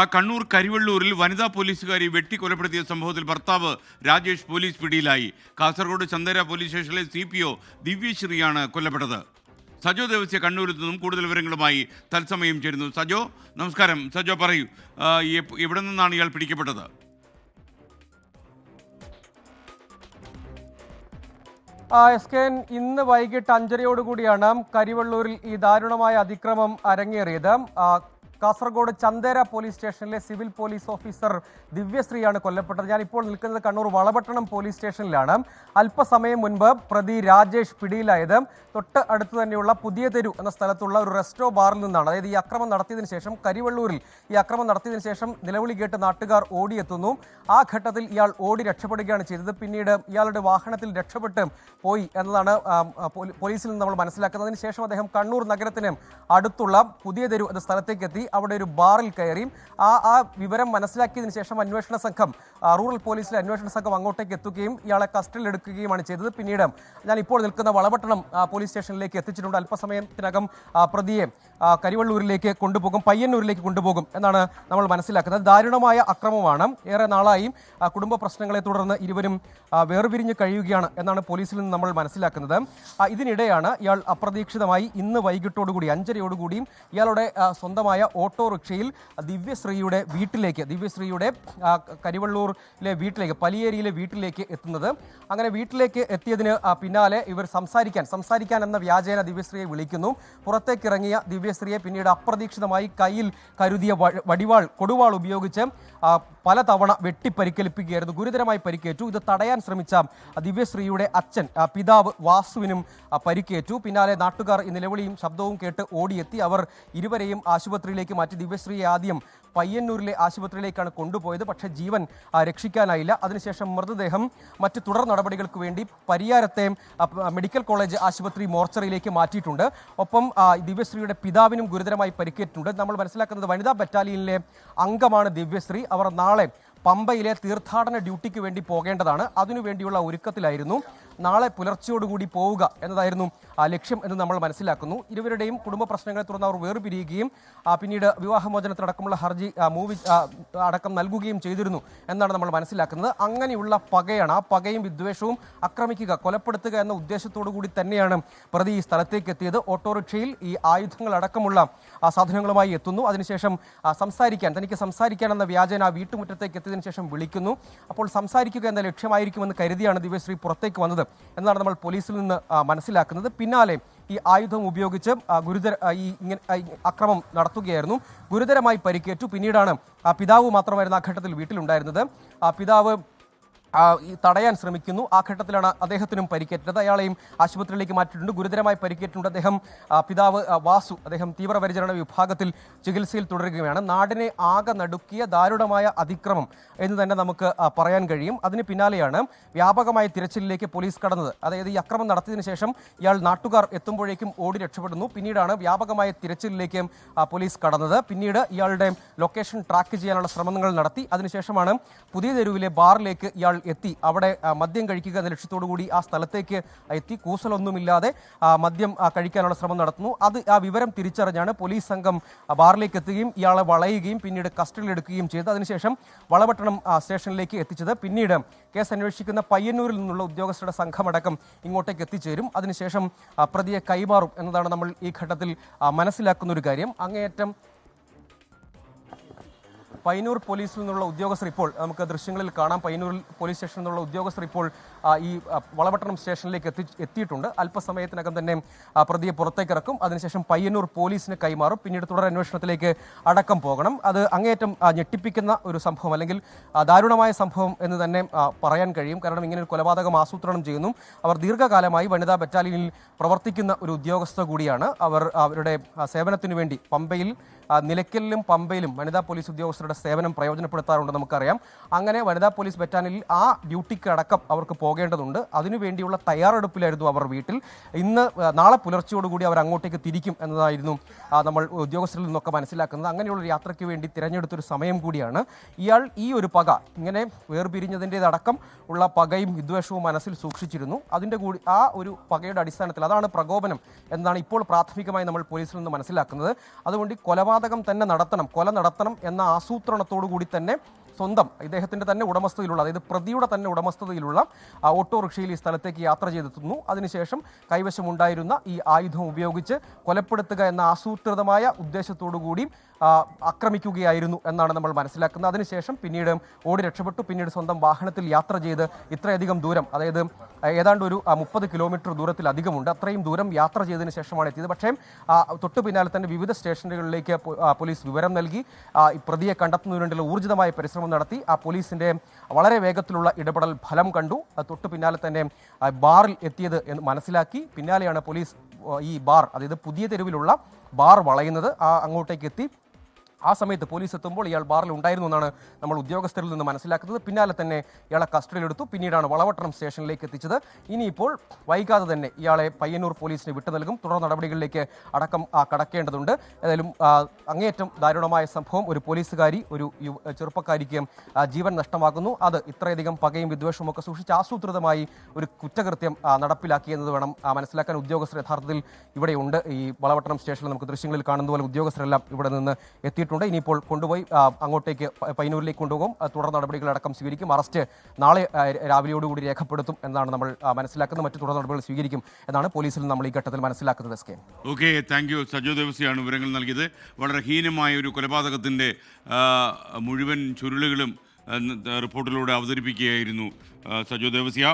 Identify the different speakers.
Speaker 1: ആ കണ്ണൂർ കരിവള്ളൂരിൽ വനിതാ പോലീസുകാരി വെട്ടി വെട്ടിക്കൊലപ്പെടുത്തിയ സംഭവത്തിൽ ഭർത്താവ് രാജേഷ് പോലീസ് പിടിയിലായി. കാസർഗോഡ് ചന്ദേര പോലീസ് സ്റ്റേഷനിലെ സി പി ഒ ദിവ്യശ്രീയാണ് കൊല്ലപ്പെട്ടത്. സജോ ദേവസ്യ കണ്ണൂരിൽ നിന്നും കൂടുതൽ വിവരങ്ങളുമായി തത്സമയം ചേരുന്നു. സജോ നമസ്കാരം. സജോ പറയൂ. എവിടെ നിന്നാണ് ഇയാൾ പിടിക്കപ്പെട്ടത്?
Speaker 2: എസ് കെ എൻ ഇന്ന് വൈകിട്ട് അഞ്ചരയോടുകൂടിയാണ് കരിവള്ളൂരിൽ ഈ ദാരുണമായ അതിക്രമം അരങ്ങേറിയത്. കാസർഗോഡ് ചന്ദേര പോലീസ് സ്റ്റേഷനിലെ സിവിൽ പോലീസ് ഓഫീസർ ദിവ്യശ്രീയാണ് കൊല്ലപ്പെട്ടത്. ഞാൻ ഇപ്പോൾ നിൽക്കുന്നത് കണ്ണൂർ വളപട്ടണം പോലീസ് സ്റ്റേഷനിലാണ്. അല്പസമയം മുൻപ് പ്രതി രാജേഷ് പിടിയിലായത്. തൊട്ട് അടുത്ത് തന്നെയുള്ള പുതിയ തെരു എന്ന സ്ഥലത്തുള്ള ഒരു റെസ്റ്റോ ബാറിൽ നിന്നാണ്. അതായത് ഈ അക്രമം നടത്തിയതിന് ശേഷം കരിവള്ളൂരിൽ ഈ അക്രമം നടത്തിയതിനു ശേഷം നിലവിളി കേട്ട് നാട്ടുകാർ ഓടിയെത്തുന്നു. ആ ഘട്ടത്തിൽ ഇയാൾ ഓടി രക്ഷപ്പെടുകയാണ് ചെയ്തത്. പിന്നീട് ഇയാളുടെ വാഹനത്തിൽ രക്ഷപ്പെട്ട് പോയി എന്നതാണ് പോലീസിൽ നിന്ന് നമ്മൾ മനസ്സിലാക്കുന്നത്. അതിനുശേഷം അദ്ദേഹം കണ്ണൂർ നഗരത്തിന് അടുത്തുള്ള പുതിയ തെരു എന്ന സ്ഥലത്തേക്ക് എത്തി അവിടെ ഒരു ബാറിൽ കയറി ആ ആ വിവരം മനസ്സിലാക്കിയതിനു ശേഷം അന്വേഷണ സംഘം റൂറൽ പോലീസിലെ അന്വേഷണ സംഘം അങ്ങോട്ടേക്ക് എത്തുകയും ഇയാളെ കസ്റ്റഡിയിൽ എടുക്കുകയുമാണ് ചെയ്തത്. പിന്നീട് ഞാൻ ഇപ്പോൾ നിൽക്കുന്ന വളപട്ടണം പോലീസ് സ്റ്റേഷനിലേക്ക് എത്തിച്ചിട്ടുണ്ട്. അല്പസമയത്തിനകം പ്രതിയെ കരിവള്ളൂരിലേക്ക് കൊണ്ടുപോകും പയ്യന്നൂരിലേക്ക് കൊണ്ടുപോകും എന്നാണ് നമ്മൾ മനസ്സിലാക്കുന്നത്. ദാരുണമായ അക്രമമാണ്. ഏറെ നാളായി കുടുംബ പ്രശ്നങ്ങളെ തുടർന്ന് ഇരുവരും വേർപിരിഞ്ഞ് കഴിയുകയാണ് എന്നാണ് പോലീസിൽ നിന്ന് നമ്മൾ മനസ്സിലാക്കുന്നത്. ഇതിനിടെയാണ് ഇയാൾ അപ്രതീക്ഷിതമായി ഇന്ന് വൈകിട്ടോടുകൂടി അഞ്ചരയോടുകൂടിയും ഇയാളുടെ സ്വന്തമായ ഓട്ടോറിക്ഷയിൽ ദിവ്യശ്രീയുടെ വീട്ടിലേക്ക് ദിവ്യശ്രീയുടെ കരിവള്ളൂരിലെ വീട്ടിലേക്ക് പലിയേരിയിലെ വീട്ടിലേക്ക് എത്തുന്നത്. അങ്ങനെ വീട്ടിലേക്ക് എത്തിയതിന് പിന്നാലെ ഇവർ സംസാരിക്കാൻ സംസാരിക്കാൻ എന്ന വ്യാജേന ദിവ്യശ്രീയെ വിളിക്കുന്നു. പുറത്തേക്കിറങ്ങിയ ദിവ്യശ്രീയെ പിന്നീട് അപ്രതീക്ഷിതമായി കയ്യിൽ കരുതിയ വടിവാൾ കൊടുവാൾ ഉപയോഗിച്ച് ആ, പലതവണ വെട്ടിപ്പരിക്കേൽപ്പിക്കുകയായിരുന്നു ഗുരുതരമായി പരിക്കേറ്റു. ഇത് തടയാൻ ശ്രമിച്ച ദിവ്യശ്രീയുടെ അച്ഛൻ പിതാവ് വാസുവിനും പരിക്കേറ്റു. പിന്നാലെ നാട്ടുകാർ ഈ നിലവിളിയും ശബ്ദവും കേട്ട് ഓടിയെത്തി. അവർ ഇരുവരെയും ആശുപത്രിയിലേക്ക് മാറ്റി. ദിവ്യശ്രീയെ ആദ്യം പയ്യന്നൂരിലെ ആശുപത്രിയിലേക്കാണ് കൊണ്ടുപോയത്. പക്ഷേ ജീവൻ രക്ഷിക്കാനായില്ല. അതിനുശേഷം മൃതദേഹം മറ്റ് തുടർ നടപടികൾക്ക് വേണ്ടി പരിയാരത്തെ മെഡിക്കൽ കോളേജ് ആശുപത്രി മോർച്ചറിയിലേക്ക് മാറ്റിയിട്ടുണ്ട്. ഒപ്പം ദിവ്യശ്രീയുടെ പിതാവിനും ഗുരുതരമായി പരിക്കേറ്റിട്ടുണ്ട്. നമ്മൾ മനസ്സിലാക്കുന്നത് വനിതാ ബറ്റാലിയനിലെ അംഗമാണ് ദിവ്യശ്രീ. അവർ നാളെ പമ്പയിലെ തീർത്ഥാടന ഡ്യൂട്ടിക്ക് വേണ്ടി പോകേണ്ടതാണ്. അതിനുവേണ്ടിയുള്ള ഒരുക്കത്തിലായിരുന്നു നാളെ പുലർച്ചയോടുകൂടി പോവുക എന്നതായിരുന്നു ആ ലക്ഷ്യം എന്ന് നമ്മൾ മനസ്സിലാക്കുന്നു. ഇരുവരുടെയും കുടുംബ പ്രശ്നങ്ങളെ തുടർന്ന് അവർ വേർപിരിയുകയും പിന്നീട് വിവാഹമോചനത്തിനടക്കമുള്ള ഹർജി മൂവി അടക്കം നൽകുകയും ചെയ്തിരുന്നു എന്നാണ് നമ്മൾ മനസ്സിലാക്കുന്നത്. അങ്ങനെയുള്ള പകയാണ് ആ പകയും വിദ്വേഷവും ആക്രമിക്കുക കൊലപ്പെടുത്തുക എന്ന ഉദ്ദേശത്തോടു കൂടി തന്നെയാണ് പ്രതി ഈ സ്ഥലത്തേക്ക് എത്തിയത്. ഓട്ടോറിക്ഷയിൽ ഈ ആയുധങ്ങൾ അടക്കമുള്ള സാധനങ്ങളുമായി എത്തുന്നു. അതിനുശേഷം സംസാരിക്കാൻ തനിക്ക് സംസാരിക്കാൻ എന്ന വ്യാജന വീട്ടുമുറ്റത്തേക്ക് എത്തിയതിനു ശേഷം വിളിക്കുന്നു. അപ്പോൾ സംസാരിക്കുക എന്ന ലക്ഷ്യമായിരിക്കുമെന്ന് കരുതിയാണ് ദിവ്യശ്രീ പുറത്തേക്ക് വന്നത്. എന്നാണ് നമ്മൾ പോലീസിൽ നിന്ന് മനസ്സിലാക്കുന്നത്. പിന്നാലെ ഈ ആയുധം ഉപയോഗിച്ച് ഗുരുതര ഈ ഇങ്ങനെ അക്രമം നടത്തുകയായിരുന്നു. ഗുരുതരമായി പരിക്കേറ്റു. പിന്നീടാണ് പിതാവ് മാത്രമായിരുന്നു ആ ഘട്ടത്തിൽ വീട്ടിലുണ്ടായിരുന്നത്. പിതാവ് തടയാൻ ശ്രമിക്കുന്നു. ആ ഘട്ടത്തിലാണ് അദ്ദേഹത്തിനും പരിക്കേറ്റത്. അയാളെയും ആശുപത്രിയിലേക്ക് മാറ്റിയിട്ടുണ്ട്. ഗുരുതരമായി പരിക്കേറ്റിട്ടുണ്ട് അദ്ദേഹം പിതാവ് വാസു. അദ്ദേഹം തീവ്രപരിചരണ വിഭാഗത്തിൽ ചികിത്സയിൽ തുടരുകയാണ്. നാടിനെ ആകെ നടുക്കിയ ദാരുണമായ അതിക്രമം എന്ന് തന്നെ നമുക്ക് പറയാൻ കഴിയും. അതിന് പിന്നാലെയാണ് വ്യാപകമായ തിരച്ചിലിലേക്ക് പോലീസ് കടന്നത്. അതായത് ഈ അക്രമം നടത്തിയതിനു ശേഷം ഇയാൾ നാട്ടുകാർ എത്തുമ്പോഴേക്കും ഓടി രക്ഷപ്പെടുന്നു. പിന്നീടാണ് വ്യാപകമായ തിരച്ചിലിലേക്ക് പോലീസ് കടന്നത്. പിന്നീട് ഇയാളുടെ ലൊക്കേഷൻ ട്രാക്ക് ചെയ്യാനുള്ള ശ്രമങ്ങൾ നടത്തി. അതിനുശേഷമാണ് പുതിയ തെരുവിലെ ബാറിലേക്ക് ഇയാൾ എത്തി അവിടെ മദ്യം കഴിക്കുക എന്ന ലക്ഷ്യത്തോടു കൂടി ആ സ്ഥലത്തേക്ക് എത്തി. കൂസലൊന്നുമില്ലാതെ മദ്യം കഴിക്കാനുള്ള ശ്രമം നടത്തുന്നു. അത് ആ വിവരം തിരിച്ചറിഞ്ഞാണ് പോലീസ് സംഘം ബാറിലേക്ക് എത്തുകയും ഇയാളെ വളയുകയും പിന്നീട് കസ്റ്റഡിയിൽ എടുക്കുകയും ചെയ്തു അതിനുശേഷം വളപട്ടണം സ്റ്റേഷനിലേക്ക് എത്തിച്ചത്. പിന്നീട് കേസ് അന്വേഷിക്കുന്ന പയ്യന്നൂരിൽ നിന്നുള്ള ഉദ്യോഗസ്ഥരുടെ സംഘമടക്കം ഇങ്ങോട്ടേക്ക് എത്തിച്ചേരും. അതിനുശേഷം പ്രതിയെ കൈമാറും എന്നതാണ് നമ്മൾ ഈ ഘട്ടത്തിൽ മനസ്സിലാക്കുന്ന ഒരു കാര്യം. അങ്ങേയറ്റം പയ്യന്നൂർ പോലീസിൽ നിന്നുള്ള ഉദ്യോഗസ്ഥർ ഇപ്പോൾ നമുക്ക് ദൃശ്യങ്ങളിൽ കാണാം. പയ്യന്നൂർ പോലീസ് സ്റ്റേഷനിൽ നിന്നുള്ള ഉദ്യോഗസ്ഥർ ഇപ്പോൾ ഈ വളപട്ടണം സ്റ്റേഷനിലേക്ക് എത്തി എത്തിയിട്ടുണ്ട്. അല്പസമയത്തിനകം തന്നെ പ്രതിയെ പുറത്തേക്ക് ഇറക്കും അതിനുശേഷം പയ്യന്നൂർ പോലീസിന് കൈമാറും. പിന്നീട് തുടർ അന്വേഷണത്തിലേക്ക് അടക്കം പോകണം. അത് അങ്ങേയറ്റം ഞെട്ടിപ്പിക്കുന്ന ഒരു സംഭവം അല്ലെങ്കിൽ ദാരുണമായ സംഭവം എന്ന് തന്നെ പറയാൻ കഴിയും. കാരണം ഇങ്ങനെ ഒരു കൊലപാതകം ആസൂത്രണം ചെയ്യുന്നു. അവർ ദീർഘകാലമായി വനിതാ ബറ്റാലിയനിൽ പ്രവർത്തിക്കുന്ന ഒരു ഉദ്യോഗസ്ഥ കൂടിയാണ്. അവർ അവരുടെ സേവനത്തിനു വേണ്ടി പമ്പയിൽ നിലയ്ക്കലിലും പമ്പയിലും വനിതാ പോലീസ് ഉദ്യോഗസ്ഥരുടെ സേവനം പ്രയോജനപ്പെടുത്താറുണ്ട് നമുക്കറിയാം. അങ്ങനെ വനിതാ പോലീസ് ബറ്റാലിയനിൽ ആ ഡ്യൂട്ടിക്ക് അടക്കം അവർക്ക് പോകേണ്ടതുണ്ട്. അതിനുവേണ്ടിയുള്ള തയ്യാറെടുപ്പിലായിരുന്നു അവർ വീട്ടിൽ. ഇന്ന് നാളെ പുലർച്ചയോടുകൂടി അവർ അങ്ങോട്ടേക്ക് തിരിക്കും എന്നതായിരുന്നു നമ്മൾ ഉദ്യോഗസ്ഥരിൽ നിന്നൊക്കെ മനസ്സിലാക്കുന്നത്. അങ്ങനെയുള്ള യാത്രയ്ക്ക് വേണ്ടി തിരഞ്ഞെടുത്തൊരു സമയം കൂടിയാണ്. ഇയാൾ ഈ ഒരു പക ഇങ്ങനെ വേർപിരിഞ്ഞതിന്റെതടക്കം ഉള്ള പകയും വിദ്വേഷവും മനസ്സിൽ സൂക്ഷിച്ചിരുന്നു. അതിന്റെ കൂടി ആ ഒരു പകയുടെ അടിസ്ഥാനത്തിൽ അതാണ് പ്രകോപനം എന്നാണ് ഇപ്പോൾ പ്രാഥമികമായി നമ്മൾ പോലീസിൽ നിന്ന് മനസ്സിലാക്കുന്നത്. അതുകൊണ്ട് കൊലപാതകം തന്നെ നടത്തണം കൊല നടത്തണം എന്ന ആസൂത്രണത്തോടു കൂടി തന്നെ സ്വന്തം ഇദ്ദേഹത്തിന്റെ തന്നെ ഉടമസ്ഥതയിലുള്ള അതായത് പ്രതിയുടെ തന്നെ ഉടമസ്ഥതയിലുള്ള ഓട്ടോറിക്ഷയിൽ ഈ സ്ഥലത്തേക്ക് യാത്ര ചെയ്തെത്തുന്നു. അതിനുശേഷം കൈവശമുണ്ടായിരുന്ന ഈ ആയുധം ഉപയോഗിച്ച് കൊലപ്പെടുത്തുക എന്ന ആസൂത്രിതമായ ഉദ്ദേശത്തോടു കൂടി ആക്രമിക്കുകയായിരുന്നു എന്നാണ് നമ്മൾ മനസ്സിലാക്കുന്നത്. അതിനുശേഷം പിന്നീട് ഓടി രക്ഷപ്പെട്ടു. പിന്നീട് സ്വന്തം വാഹനത്തിൽ യാത്ര ചെയ്ത് ഇത്രയധികം ദൂരം അതായത് ഏതാണ്ട് ഒരു മുപ്പത് കിലോമീറ്റർ ദൂരത്തിലധികമുണ്ട്. അത്രയും ദൂരം യാത്ര ചെയ്തതിന് ശേഷമാണ് എത്തിയത്. പക്ഷേ തൊട്ടു പിന്നാലെ തന്നെ വിവിധ സ്റ്റേഷനുകളിലേക്ക് പോലീസ് വിവരം നൽകി. പ്രതിയെ കണ്ടെത്തുന്നതിനുള്ള ഊർജിതമായ പരിശ്രമം നടത്തി. ആ പോലീസിന്റെ വളരെ വേഗത്തിലുള്ള ഇടപെടൽ ഫലം കണ്ടു. തൊട്ടു പിന്നാലെ തന്നെ ബാറിൽ എത്തിയത് എന്ന് മനസ്സിലാക്കി. പിന്നാലെയാണ് പോലീസ് ഈ ബാർ അതായത് പുതിയ തെരുവിലുള്ള ബാർ വളയുന്നത്. ആ അങ്ങോട്ടേക്ക് എത്തി. ആ സമയത്ത് പോലീസ് എത്തുമ്പോൾ ഇയാൾ ബാറിൽ ഉണ്ടായിരുന്നു എന്നാണ് നമ്മൾ ഉദ്യോഗസ്ഥരിൽ നിന്ന് മനസ്സിലാക്കുന്നത്. പിന്നാലെ തന്നെ ഇയാളെ കസ്റ്റഡിയിലെടുത്തു. പിന്നീടാണ് വളവട്ടണം സ്റ്റേഷനിലേക്ക് എത്തിച്ചത്. ഇനിയിപ്പോൾ വൈകാതെ തന്നെ ഇയാളെ പയ്യന്നൂർ പോലീസിന് വിട്ടു നൽകും. തുടർ നടപടികളിലേക്ക് അടക്കം കടക്കേണ്ടതുണ്ട്. ഏതായാലും അങ്ങേയറ്റം ദാരുണമായ സംഭവം ഒരു പോലീസുകാരി ഒരു ചെറുപ്പക്കാരിക്ക് ജീവൻ നഷ്ടമാക്കുന്നു. അത് ഇത്രയധികം പകയും വിദ്വേഷവും ഒക്കെ സൂക്ഷിച്ച് ആസൂത്രിതമായി ഒരു കുറ്റകൃത്യം നടപ്പിലാക്കി നടപ്പിലാക്കിയെന്നത് വേണം മനസ്സിലാക്കാൻ ഉദ്യോഗസ്ഥർ യഥാർത്ഥത്തിൽ ഇവിടെയുണ്ട്. ഈ വളവട്ടണം സ്റ്റേഷനിൽ നമുക്ക് ദൃശ്യങ്ങളിൽ കാണുന്ന പോലെ ഉദ്യോഗസ്ഥരെല്ലാം ഇവിടെ നിന്ന് എത്തിയിട്ടുണ്ട്. ഇനിയിപ്പോൾ കൊണ്ടുപോയി അങ്ങോട്ടേക്ക് പൈനൂരിലേക്ക് കൊണ്ടുപോകും. തുടർ നടപടികളടക്കം സ്വീകരിക്കും. അറസ്റ്റ് നാളെ രാവിലെയോടുകൂടി രേഖപ്പെടുത്തും എന്നാണ് നമ്മൾ മനസ്സിലാക്കുന്നത്. മറ്റു തുടർ നടപടികൾ സ്വീകരിക്കും എന്നാണ് പോലീസിൽ നമ്മൾ ഈ ഘട്ടത്തിൽ മനസ്സിലാക്കുന്നത് S K.
Speaker 1: Okay thank you. Sajo ദേവസിയാണ് വിവരങ്ങൾ നൽകിയത്. വളരെ ഹീനമായ ഒരു കൊലപാതകത്തിന്റെ മുഴുവൻ ചുരുളുകളും റിപ്പോർട്ടിലൂടെ അവതരിപ്പിക്കുകയായിരുന്നു സജോ ദേവസ്യ.